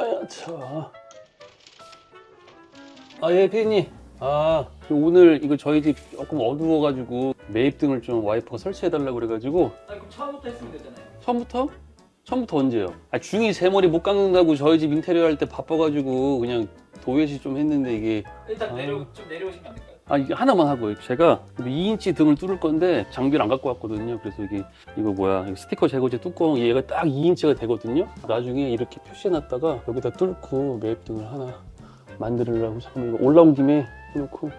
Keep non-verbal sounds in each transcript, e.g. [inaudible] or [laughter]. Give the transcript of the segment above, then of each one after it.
아야 차. 아예 피디님. 아 오늘 이거 저희 집 조금 어두워가지고 매입등을 좀 와이프가 설치해달라고 그래가지고 아니 그럼 처음부터 했으면 되잖아요. 처음부터? 처음부터 언제요? 아 중이 제 머리 못 깎는다고 저희 집 인테리어 할 때 바빠가지고 그냥 도외시 좀 했는데 이게 일단 아. 내려 좀 내려오시면 안 될까요? 아 이게 하나만 하고 제가 2인치 등을 뚫을 건데 장비를 안 갖고 왔거든요. 그래서 이게 이거 뭐야 스티커 제거제 뚜껑 얘가 딱 2인치가 되거든요. 나중에 이렇게 표시해놨다가 여기다 뚫고 매입 등을 하나 만들려고 잠깐 이거 올라온 김에 해놓고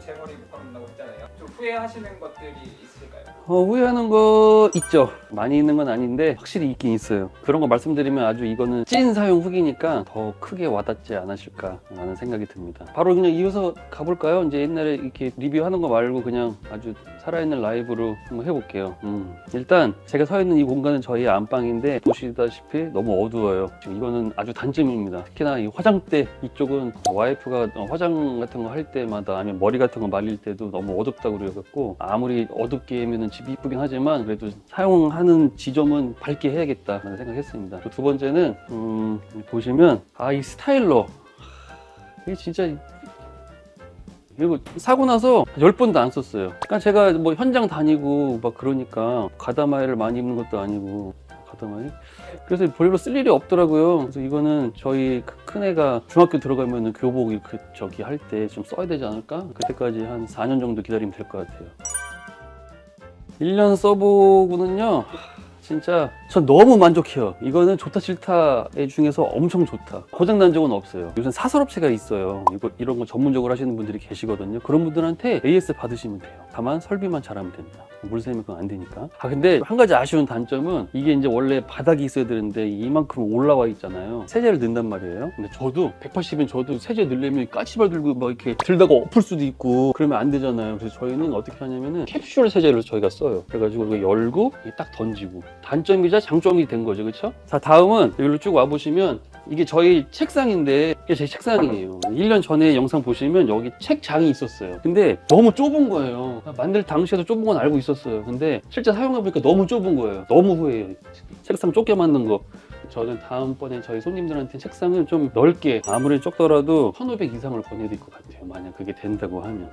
제 머리 못 감는다고 했잖아요. 좀 후회하시는 것들이? 어, 후회하는 거 있죠. 많이 있는 건 아닌데 확실히 있긴 있어요. 그런 거 말씀드리면 아주 이거는 찐 사용 후기니까 더 크게 와닿지 않으실까라는 생각이 듭니다. 바로 그냥 이어서 가볼까요? 이제 옛날에 이렇게 리뷰하는 거 말고 그냥 아주 살아있는 라이브로 한번 해볼게요. 음, 일단 제가 서 있는 이 공간은 저희 안방인데 보시다시피 너무 어두워요. 지금 이거는 아주 단점입니다. 특히나 이 화장대 이쪽은 와이프가 어, 화장 같은 거 할 때마다 아니면 머리 같은 거 말릴 때도 너무 어둡다고 그래갖고 아무리 어둡게 하면은 집이 이쁘긴 하지만 그래도 사용하는 지점은 밝게 해야겠다 라는 생각했습니다. 두 번째는 음, 보시면 아 이 스타일러 이게 진짜 그리고 사고 나서 열 번도 안 썼어요. 그러니까 제가 뭐 현장 다니고 막 그러니까 가다마이를 많이 입는 것도 아니고 가다마이. 그래서 별로 쓸 일이 없더라고요. 그래서 이거는 저희 그 큰애가 중학교 들어가면은 교복 이렇게 저기 할 때 좀 써야 되지 않을까? 그때까지 한 4년 정도 기다리면 될 것 같아요. 1년 써보고는요. 진짜 전 너무 만족해요. 이거는 좋다 싫다의 중에서 엄청 좋다. 고장난 적은 없어요. 요즘 사설업체가 있어요. 이거 이런 거 전문적으로 하시는 분들이 계시거든요. 그런 분들한테 AS 받으시면 돼요. 다만 설비만 잘하면 됩니다. 물 새면 그건 안 되니까. 아 근데 한 가지 아쉬운 단점은 이게 이제 원래 바닥이 있어야 되는데 이만큼 올라와 있잖아요. 세제를 넣는단 말이에요. 근데 저도 180인 저도 세제 넣으려면 까치발 들고 막 이렇게 들다가 엎을 수도 있고 그러면 안 되잖아요. 그래서 저희는 어떻게 하냐면은 캡슐 세제를 저희가 써요. 그래가지고 이거 열고 딱 던지고 단점이자 장점이 된 거죠, 그렇죠? 자 다음은 여기로 쭉 와보시면 이게 저희 책상인데 이게 제 책상이에요. 1년 전에 영상 보시면 여기 책장이 있었어요. 근데 너무 좁은 거예요. 만들 당시에도 좁은 건 알고 있었어요. 근데 실제 사용해보니까 너무 좁은 거예요. 너무 후회해요. 책상 좁게 만든 거. 저는 다음번에 저희 손님들한테 책상을 좀 넓게 아무리 좁더라도 1500 이상을 권해드릴 것 같아요. 만약 그게 된다고 하면.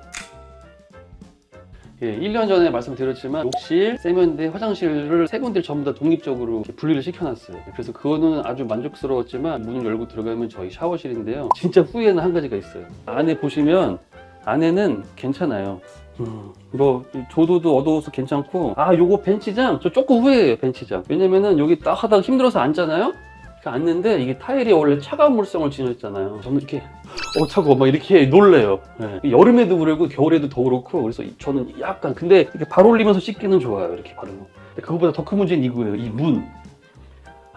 예, 1년 전에 말씀드렸지만 욕실, 세면대, 화장실을 세 군데 전부 다 독립적으로 분리를 시켜놨어요. 그래서 그거는 아주 만족스러웠지만 문을 열고 들어가면 저희 샤워실인데요. 진짜 후회는 한 가지가 있어요. 안에 보시면 안에는 괜찮아요. 음, 뭐 조도도 어두워서 괜찮고 아 요거 벤치장 저 조금 후회해요 벤치장 왜냐면은 여기 딱 하다가 힘들어서 앉잖아요 앉는데 이게 타일이 원래 차가운 물성을 지녔잖아요. 저는 이렇게 어 차가워. 막 이렇게 놀래요. 예. 여름에도 그러고 겨울에도 더 그렇고 그래서 이- 저는 약간 근데 이렇게 발 올리면서 씻기는 좋아요 이렇게 근데 그거보다 더 큰 문제는 이거예요. 이문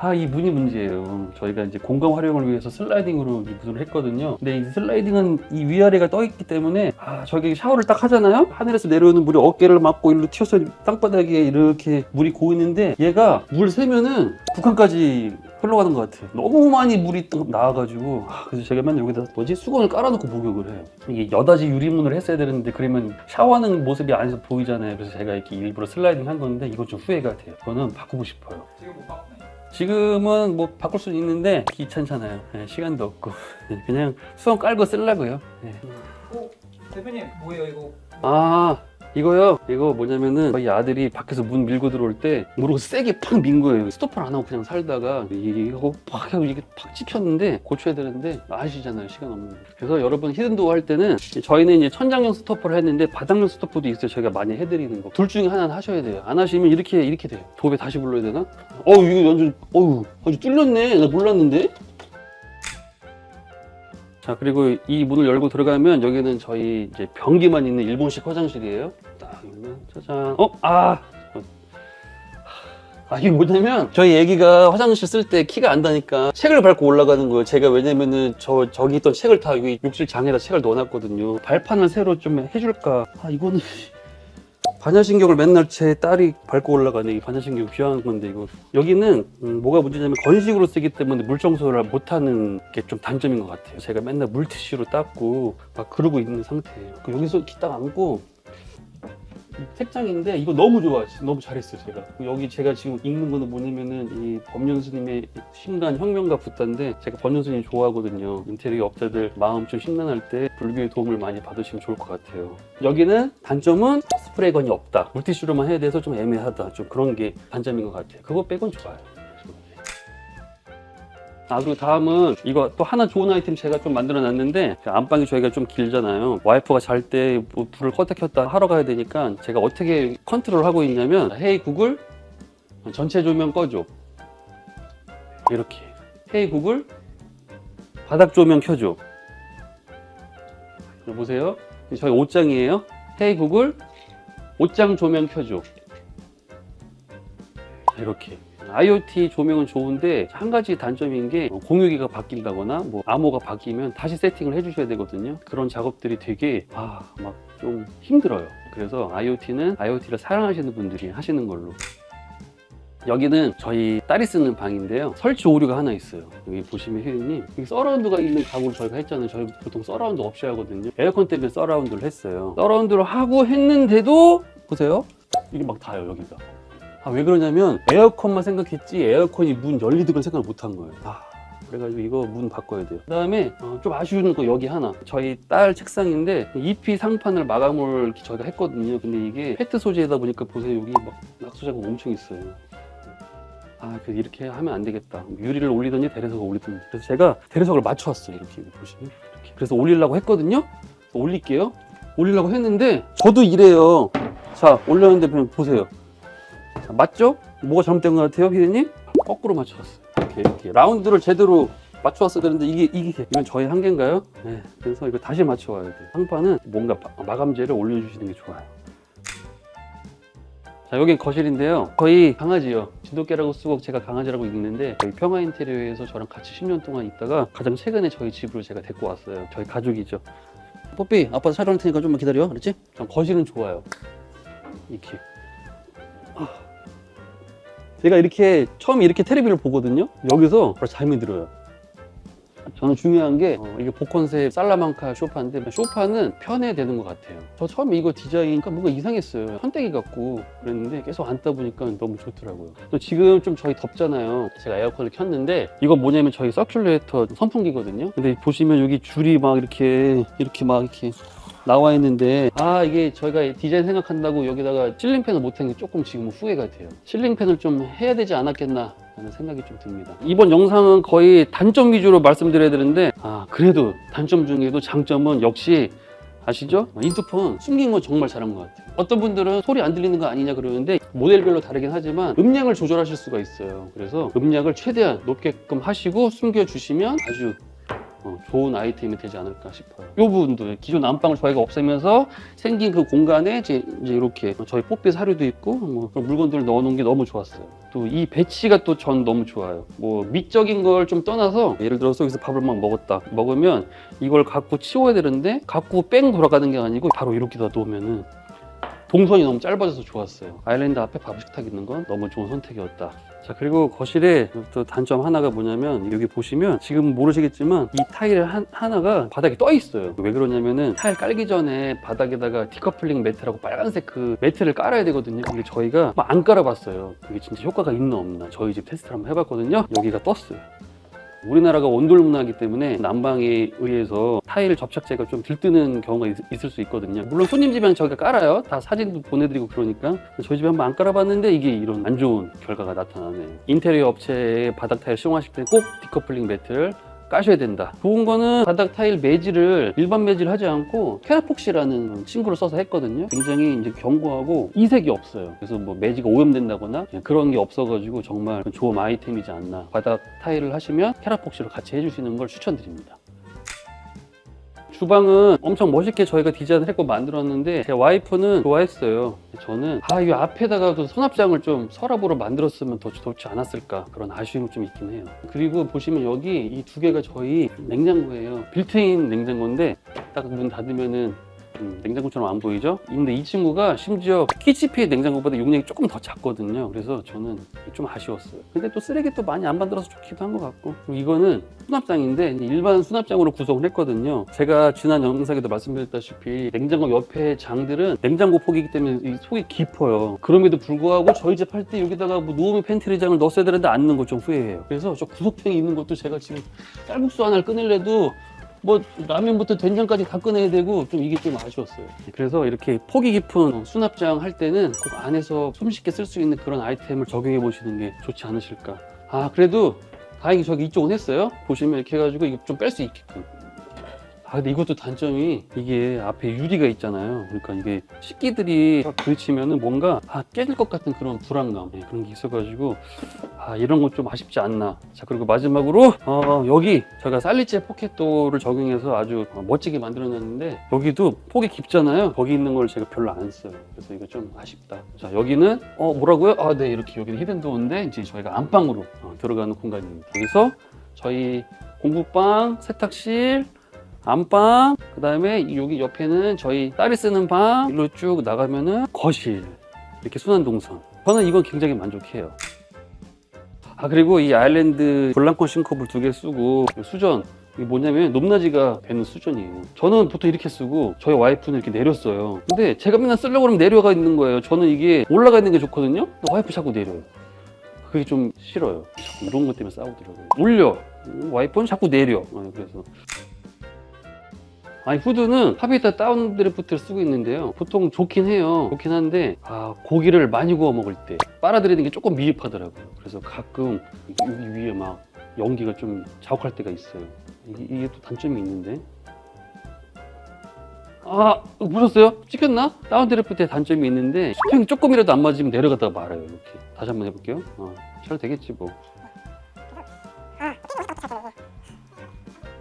아, 이 문이 문제예요. 저희가 이제 공간 활용을 위해서 슬라이딩으로 이 문을 했거든요. 근데 이 슬라이딩은 이 위아래가 떠 있기 때문에 아, 저기 샤워를 딱 하잖아요. 하늘에서 내려오는 물이 어깨를 맞고 일로 튀어서 땅바닥에 이렇게 물이 고이는데 얘가 물 새면은 북한까지 흘러가는 것 같아요. 너무 많이 물이 또 나와가지고 아, 그래서 제가 맨날 여기다 뭐지 수건을 깔아놓고 목욕을 해요. 이게 여닫이 유리문을 했어야 되는데 그러면 샤워하는 모습이 안에서 보이잖아요. 그래서 제가 이렇게 일부러 슬라이딩 한 건데 이거 좀 후회가 돼요. 저는 바꾸고 싶어요. 지금 못 바꾸나요? 지금 은 뭐 바꿀 수는 있는데 귀찮잖아요. 예, 시간도 없고 예, 그냥 수건 깔고 쓰려고요. 예. 어? 대표님 뭐예요 이거? 아 이거요. 이거 뭐냐면은 저희 아들이 밖에서 문 밀고 들어올 때 모르고 세게 팍 민 거예요. 스토퍼를 안 하고 그냥 살다가 이거 팍 하고 이게 팍 찍혔는데 고쳐야 되는데 아시잖아요. 시간 없는 거. 그래서 여러분 히든도어 할 때는 저희는 이제 천장용 스토퍼를 했는데 바닥용 스토퍼도 있어요. 저희가 많이 해드리는 거. 둘 중에 하나는 하셔야 돼요. 안 하시면 이렇게 이렇게 돼요. 도배 다시 불러야 되나? 어우 이거 완전 어우 아주 뚫렸네. 나 몰랐는데. 자 그리고 이 문을 열고 들어가면 여기는 저희 이제 변기만 있는 일본식 화장실이에요. 딱 열면 짜잔. 어? 아. 아 이게 뭐냐면 저희 애기가 화장실 쓸 때 키가 안 다니까 책을 밟고 올라가는 거예요. 제가 왜냐면은 저 저기 있던 책을 다 여기 욕실 장에다 책을 넣어놨거든요. 발판을 새로 좀 해줄까? 아 이거는 반야신경을 맨날 제 딸이 밟고 올라가네. 이 반야신경 귀한 건데 이거 여기는 음, 뭐가 문제냐면 건식으로 쓰기 때문에 물 청소를 못하는 게 좀 단점인 것 같아요. 제가 맨날 물티슈로 닦고 막 그러고 있는 상태예요. 그 여기서 이렇게 딱 안고 이 책장인데 이거 너무 좋아. 너무 잘했어요, 제가. 여기 제가 지금 읽는 거는 뭐냐면은 이 법륜 스님의 신간 혁명가 붓다인데 제가 법륜 스님 좋아하거든요. 인테리어 업자들 마음 좀 심란할 때 불교의 도움을 많이 받으시면 좋을 것 같아요. 여기는 단점은 스프레이건이 없다. 물티슈로만 해야 돼서 좀 애매하다. 좀 그런 게 단점인 것 같아요. 그거 빼곤 좋아요. 아 그리고 다음은 이거 또 하나 좋은 아이템 제가 좀 만들어 놨는데 안방이 저희가 좀 길잖아요. 와이프가 잘 때 뭐 불을 껐다 켰다 하러 가야 되니까 제가 어떻게 컨트롤 하고 있냐면 헤이 구글 전체 조명 꺼줘. 이렇게. 헤이 구글 바닥 조명 켜줘. 보세요. 저희 옷장이에요. 헤이 구글 옷장 조명 켜줘. 이렇게 IoT 조명은 좋은데 한 가지 단점인 게 공유기가 바뀐다거나 뭐 암호가 바뀌면 다시 세팅을 해주셔야 되거든요. 그런 작업들이 되게 아 막 좀 힘들어요. 그래서 IoT는 IoT를 사랑하시는 분들이 하시는 걸로. 여기는 저희 딸이 쓰는 방인데요. 설치 오류가 하나 있어요. 여기 보시면 혜리님 여기 서라운드가 있는 가구를 저희가 했잖아요. 저희 보통 서라운드 없이 하거든요. 에어컨 때문에 서라운드를 했어요. 서라운드를 하고 했는데도 보세요. 이게 막 닿아요 여기가. 아, 왜 그러냐면 에어컨만 생각했지 에어컨이 문 열리는 걸 생각을 못한 거예요. 아, 그래가지고 이거 문 바꿔야 돼요. 그 다음에 좀 아쉬운 거 여기 하나. 저희 딸 책상인데 EP 상판을 마감을 저희가 했거든요. 근데 이게 페트 소재다 보니까 보세요. 여기 막 낙수 자국 엄청 있어요. 아, 그 이렇게 하면 안 되겠다. 유리를 올리든지 대리석을 올리든지. 그래서 제가 대리석을 맞춰왔어요. 이렇게 보시면 이렇게. 그래서 올리려고 했거든요. 올릴게요. 올리려고 했는데 저도 이래요. 자, 올렸는데 보세요. 자, 맞죠? 뭐가 잘못된 것 같아요, 피디님? 거꾸로 맞춰왔어요. 이렇게, 이렇게. 라운드를 제대로 맞춰왔어야 되는데, 이게, 이게, 이건 저의 한계인가요? 네. 그래서 이거 다시 맞춰와야 돼요. 상판은 뭔가 바- 마감재를 올려주시는 게 좋아요. 자, 여긴 거실인데요. 거의 강아지요. 진돗개라고 쓰고 제가 강아지라고 읽는데, 저희 평화 인테리어에서 저랑 같이 10년 동안 있다가 가장 최근에 저희 집으로 제가 데리고 왔어요. 저희 가족이죠. 뽀삐, 아빠 촬영할 테니까 좀만 기다려. 그렇지? 전 거실은 좋아요. 이렇게. 제가 이렇게 처음 이렇게 테레비를 보거든요. 여기서 잠이 들어요. 저는 중요한 게 어, 이게 복컨셉 살라망카 쇼파인데 쇼파는 편해 되는 것 같아요. 저 처음에 이거 디자인가 뭔가 이상했어요. 현대기 같고 그랬는데 계속 앉다 보니까 너무 좋더라고요. 또 지금 좀 저희 덥잖아요. 제가 에어컨을 켰는데 이거 뭐냐면 저희 서큘레이터 선풍기거든요. 근데 보시면 여기 줄이 막 이렇게 이렇게 막 이렇게 나와 있는데 아 이게 저희가 디자인 생각한다고 여기다가 실링팬을 못한 게 조금 지금 후회가 돼요. 실링팬을 좀 해야 되지 않았겠나 하는 생각이 좀 듭니다. 이번 영상은 거의 단점 위주로 말씀드려야 되는데 아 그래도 단점 중에도 장점은 역시 아시죠? 인투폰 숨긴 건 정말 잘한 것 같아요. 어떤 분들은 소리 안 들리는 거 아니냐 그러는데 모델별로 다르긴 하지만 음량을 조절하실 수가 있어요. 그래서 음량을 최대한 높게끔 하시고 숨겨주시면 아주 어, 좋은 아이템이 되지 않을까 싶어요. 이 부분도 기존 안방을 저희가 없애면서 생긴 그 공간에 이제, 이제 이렇게 저희 뽀삐 사료도 있고 뭐 그런 물건들을 넣어놓은 게 너무 좋았어요. 또 이 배치가 또 전 너무 좋아요. 뭐 미적인 걸 좀 떠나서 예를 들어서 여기서 밥을 막 먹었다 먹으면 이걸 갖고 치워야 되는데 갖고 뺑 돌아가는 게 아니고 바로 이렇게 다 놓으면은 동선이 너무 짧아져서 좋았어요. 아일랜드 앞에 밥 식탁 있는 건 너무 좋은 선택이었다. 자 그리고 거실에 또 단점 하나가 뭐냐면 여기 보시면 지금 모르시겠지만 이 타일 한, 하나가 바닥에 떠 있어요. 왜 그러냐면은 타일 깔기 전에 바닥에다가 디커플링 매트라고 빨간색 그 매트를 깔아야 되거든요. 근데 저희가 뭐안 깔아봤어요. 그게 진짜 효과가 있나 없나. 저희 집 테스트를 한번 해봤거든요. 여기가 떴어요 우리나라가 원돌 문화이기 때문에 난방에 의해서 타일 접착제가 좀 들뜨는 경우가 있, 을수 있거든요. 물론 손님 집에는 저희가 깔아요. 다 사진도 보내드리고 그러니까 저희 집에 한번 안 깔아봤는데 이게 이런 안 좋은 결과가 나타나네요. 인테리어 업체에 바닥 타일 시공하실 때 꼭 디커플링 매트를 까셔야 된다. 좋은 거는 바닥 타일 매질을 일반 매질 하지 않고 케라폭시라는 친구를 써서 했거든요. 굉장히 이제 견고하고 이색이 없어요. 그래서 뭐 매지가 오염된다거나 그런 게 없어가지고 정말 좋은 아이템이지 않나. 바닥 타일을 하시면 케라폭시로 같이 해주시는 걸 추천드립니다. 주방은 엄청 멋있게 저희가 디자인을 했고 만들었는데 제 와이프는 좋아했어요. 저는 아 이 앞에다가도 서납장을 좀 서랍으로 만들었으면 더 좋지 않았을까 그런 아쉬움이 좀 있긴 해요. 그리고 보시면 여기 이 두 개가 저희 냉장고예요. 빌트인 냉장고인데 딱 문 닫으면은 음, 냉장고처럼 안 보이죠? 근데 이 친구가 심지어 키치피의 냉장고보다 용량이 조금 더 작거든요. 그래서 저는 좀 아쉬웠어요. 근데 또 쓰레기 또 많이 안 만들어서 좋기도 한 것 같고 이거는 수납장인데 일반 수납장으로 구성을 했거든요. 제가 지난 영상에도 말씀드렸다시피 냉장고 옆에 장들은 냉장고 폭이기 때문에 이 속이 깊어요. 그럼에도 불구하고 저희 집 할 때 여기다가 뭐 노우미 팬트리장을 넣었어야 되는데 안 넣은 거좀 후회해요. 그래서 저 구석탱이 있는 것도 제가 지금 쌀국수 하나를 꺼내려도 뭐 라면부터 된장까지 다 꺼내야 되고 좀 이게 좀 아쉬웠어요. 그래서 이렇게 폭이 깊은 수납장 할 때는 꼭 안에서 손쉽게 쓸 수 있는 그런 아이템을 적용해 보시는 게 좋지 않으실까. 아 그래도 다행히 저기 이쪽은 했어요. 보시면 이렇게 해가지고 이거 좀 뺄 수 있게끔. 아 근데 이것도 단점이 이게 앞에 유리가 있잖아요. 그러니까 이게 식기들이 부딪히면은 뭔가 아 깨질 것 같은 그런 불안감 예, 그런 게 있어가지고 아 이런 건 좀 아쉽지 않나. 자 그리고 마지막으로 어, 여기 제가 살리체 포켓도를 적용해서 아주 어, 멋지게 만들어놨는데 여기도 폭이 깊잖아요. 거기 있는 걸 제가 별로 안 써요. 그래서 이거 좀 아쉽다. 자 여기는 어 뭐라고요? 아 네 이렇게 여기는 히든도어인데 이제 저희가 안방으로 어, 들어가는 공간입니다. 여기서 저희 공부방, 세탁실, 안방, 그 다음에 여기 옆에는 저희 딸이 쓰는 방, 일로 쭉 나가면은 거실. 이렇게 순환 동선. 저는 이건 굉장히 만족해요. 아, 그리고 이 아일랜드 블랑콘 싱크볼 두 개 쓰고 수전. 이게 뭐냐면 높낮이가 되는 수전이에요. 저는 보통 이렇게 쓰고 저희 와이프는 이렇게 내렸어요. 근데 제가 맨날 쓰려고 그러면 내려가 있는 거예요. 저는 이게 올라가 있는 게 좋거든요. 와이프 자꾸 내려요. 그게 좀 싫어요. 자꾸 이런 것 때문에 싸우더라고요. 올려. 와이프는 자꾸 내려. 아, 그래서 아니 후드는 합의다 다운 드래프트를 쓰고 있는데요. 보통 좋긴 해요. 좋긴 한데 아 고기를 많이 구워 먹을 때 빨아들이는 게 조금 미흡하더라고요. 그래서 가끔 여기 위에 막 연기가 좀 자욱할 때가 있어요. 이게, 이게 또 단점이 있는데. 아 보셨어요? 찍혔나? 다운 드래프트에 단점이 있는데 수평이 조금이라도 안 맞으면 내려갔다가 말아요 이렇게. 다시 한번 해볼게요. 어, 잘 되겠지 뭐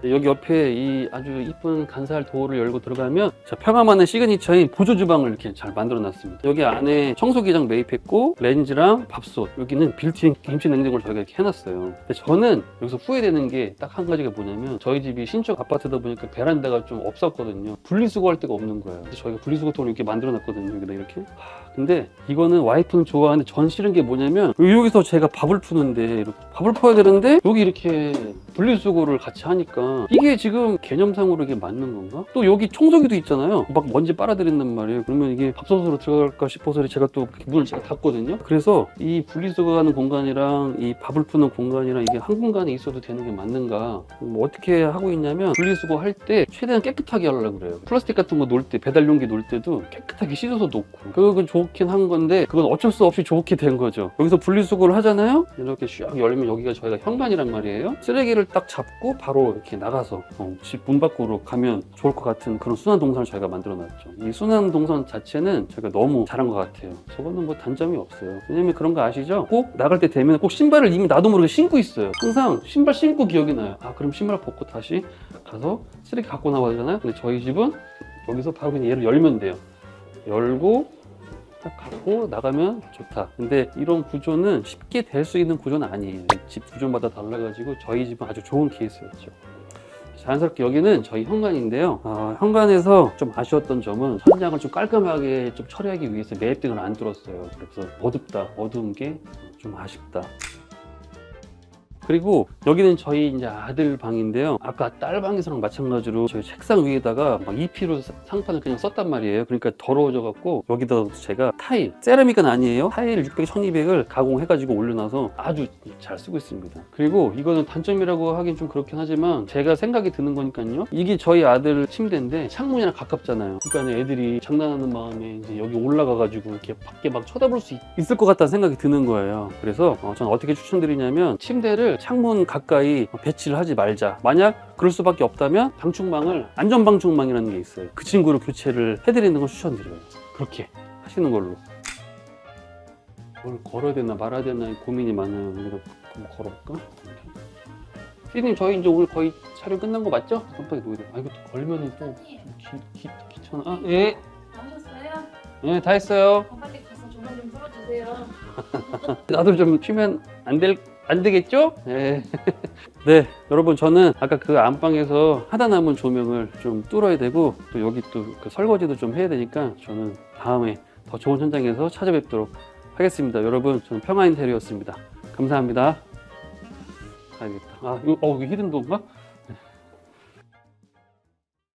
여기 옆에 이 아주 이쁜 간살 도어를 열고 들어가면 자, 평화만의 시그니처인 보조 주방을 이렇게 잘 만들어 놨습니다. 여기 안에 청소기장 매입했고 렌즈랑 밥솥 여기는 빌트인 김치 냉장고를 저희가 이렇게 해놨어요. 근데 저는 여기서 후회되는 게 딱 한 가지가 뭐냐면 저희 집이 신축 아파트다 보니까 베란다가 좀 없었거든요. 분리수거할 데가 없는 거예요. 그래서 저희가 분리수거통을 이렇게 만들어 놨거든요. 여기다 이렇게. 하, 근데 이거는 와이프는 좋아하는데 전 싫은 게 뭐냐면 여기서 제가 밥을 푸는데 밥을 퍼야 되는데 여기 이렇게 분리수거를 같이 하니까 이게 지금 개념상으로 이게 맞는 건가? 또 여기 청소기도 있잖아요. 막 먼지 빨아들인단 말이에요. 그러면 이게 밥솥으로 들어갈까 싶어서 제가 또 문을 제가 닫거든요. 그래서 이 분리수거하는 공간이랑 이 밥을 푸는 공간이랑 이게 한 공간에 있어도 되는 게 맞는가? 뭐 어떻게 하고 있냐면 분리수거 할 때 최대한 깨끗하게 하려고 그래요. 플라스틱 같은 거 놓을 때 배달 용기 놓을 때도 깨끗하게 씻어서 놓고 그건 좋긴 한 건데 그건 어쩔 수 없이 좋게 된 거죠. 여기서 분리수거를 하잖아요. 이렇게 슉 열면 여기가 저희가 현관이란 말이에요. 쓰레기를 딱 잡고 바로 이렇게 나가서 어, 집문 밖으로 가면 좋을 것 같은 그런 순환 동선을 저희가 만들어 놨죠. 이 순환 동선 자체는 저희가 너무 잘한 것 같아요. 저거는 뭐 단점이 없어요. 왜냐면 그런 거 아시죠? 꼭 나갈 때 되면 꼭 신발을 이미 나도 모르게 신고 있어요. 항상 신발 신고 기억이 나요. 아 그럼 신발 벗고 다시 가서 쓰레기 갖고 나와야 되잖아요. 근데 저희 집은 여기서 바로 그냥 얘를 열면 돼요. 열고 딱 갖고 나가면 좋다. 근데 이런 구조는 쉽게 될 수 있는 구조는 아니에요. 집 구조마다 달라가지고 저희 집은 아주 좋은 케이스였죠. 자연스럽게 여기는 저희 현관인데요. 아, 현관에서 좀 아쉬웠던 점은 천장을 좀 깔끔하게 좀 처리하기 위해서 매듭등을 안 뚫었어요. 그래서 어둡다, 어두운 게 좀 아쉽다. 그리고 여기는 저희 이제 아들 방인데요. 아까 딸 방에서랑 마찬가지로 저희 책상 위에다가 막 EP로 상판을 그냥 썼단 말이에요. 그러니까 더러워져 갖고 여기다 제가 타일, 세라믹은 아니에요. 타일 600, 1200을 가공해가지고 올려놔서 아주 잘 쓰고 있습니다. 그리고 이거는 단점이라고 하긴 좀 그렇긴 하지만 제가 생각이 드는 거니까요. 이게 저희 아들 침대인데 창문이랑 가깝잖아요. 그러니까 애들이 장난하는 마음에 이제 여기 올라가가지고 이렇게 밖에 막 쳐다볼 수 있, 을것 같다는 생각이 드는 거예요. 그래서 어, 저는 어떻게 추천드리냐면 침대를 창문 가까이 배치를 하지 말자. 만약 그럴 수밖에 없다면 방충망을 안전 방충망이라는 게 있어요. 그 친구를 교체를 해드리는 걸 추천드려요. 그렇게 하시는 걸로. 뭘 걸어야 되나 말아야 되나 고민이 많아요. 한번 걸어볼까? 피디님 저희 이제 오늘 거의 촬영 끝난 거 맞죠? 깜빡이 놓이아 이거 또 걸면은 또 기, 기, 귀찮아. 아, 예, 나오셨어요? 예, 다 했어요. 어, 빨리 가서 전화 좀 풀어주세요. [laughs] 나도 좀 쉬면 안 될 안 되겠죠? 네. [laughs] 네, 여러분 저는 아까 그 안방에서 하다 남은 조명을 좀 뚫어야 되고 또 여기 또 그 설거지도 좀 해야 되니까 저는 다음에 더 좋은 현장에서 찾아뵙도록 하겠습니다. 여러분 저는 평화 인테리어였습니다. 감사합니다. 가야겠다. 아, 이거, 어, 이거 히든 도인가?